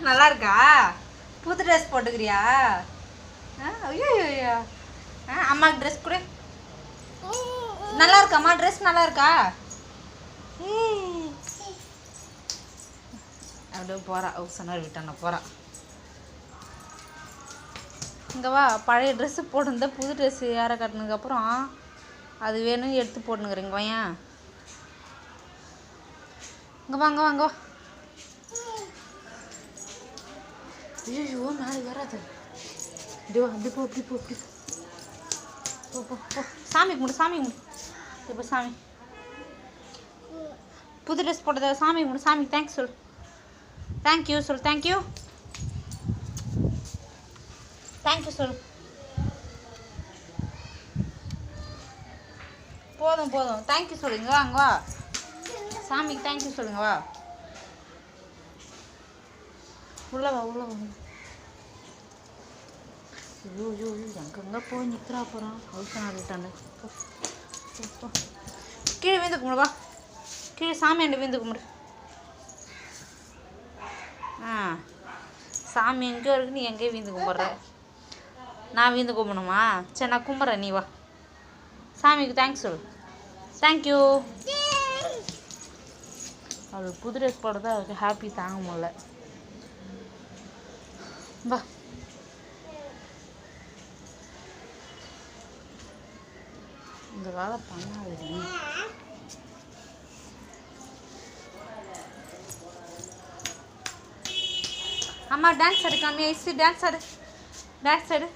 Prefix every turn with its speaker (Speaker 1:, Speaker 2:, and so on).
Speaker 1: நல்லா இருக்கா புது ட்ரெஸ் போட்டுக்கிறியா? ஆ ஐயோ ஐயோ ஆ அம்மாக்கு ட்ரெஸ் கொடு. நல்லா இருக்காம்மா ட்ரெஸ் நல்லா இருக்கா அப்படியே போகிறா சொன்னார் விட்டான போகிறா இங்கே வா பழைய ட்ரெஸ்ஸு போட்டிருந்த புது ட்ரெஸ்ஸு யாரை கட்டினதுக்கப்புறம் அது வேணும் எடுத்து போட்டுனுக்குறீங்க பையன் இங்கே வாங்க வாங்க வா. ஐயோ நாளைக்கு வராது இப்படி வா இப்படி போ இப்படி போ இப்படி போ போ போ சாமி கும்பிடு சாமி கும்பிடு இப்போ சாமி புது ட்ரெஸ் போட்டதை சாமி கும்பிடு சாமி தேங்க்ஸ் சொல் தேங்க்யூ சொல் தேங்க்யூ தேங்க்யூ சொல் போதும் போதும் தேங்க்யூ சொல்லுங்க வா அங்கே வா சாமிக்கு தேங்க்யூ சொல்லுங்க வா உள்ள வா உள்ள வா ஐயோ ஐயோ ஐயோ, எங்கெங்க போய் நிற்கிறா போகிறான் ஹவுஸ் போ. கீழே வீந்து கும்பிடு வா கீழே சாமியாண்ட வீந்து கும்பிடு ஆ சாமி எங்கேயோ இருக்கு நீ எங்கேயோ வீந்து கும்பிட்ற நான் வீந்து கும்பிடணுமா சரி நான் கும்பிட்றேன் நீ வா சாமிக்கு தேங்க்ஸ் சொல்லு தேங்க்யூ அவளுக்கு புது ட்ரெஸ் போடுறதா அவளுக்கு ஹாப்பி தாங்க முடியல வா. இந்த வேலை பண்ணாதீங்க. அம்மா டான்ஸ் ஆடு காமி ஐசி டான்ஸ் ஆடு. டான்ஸ் ஆடு.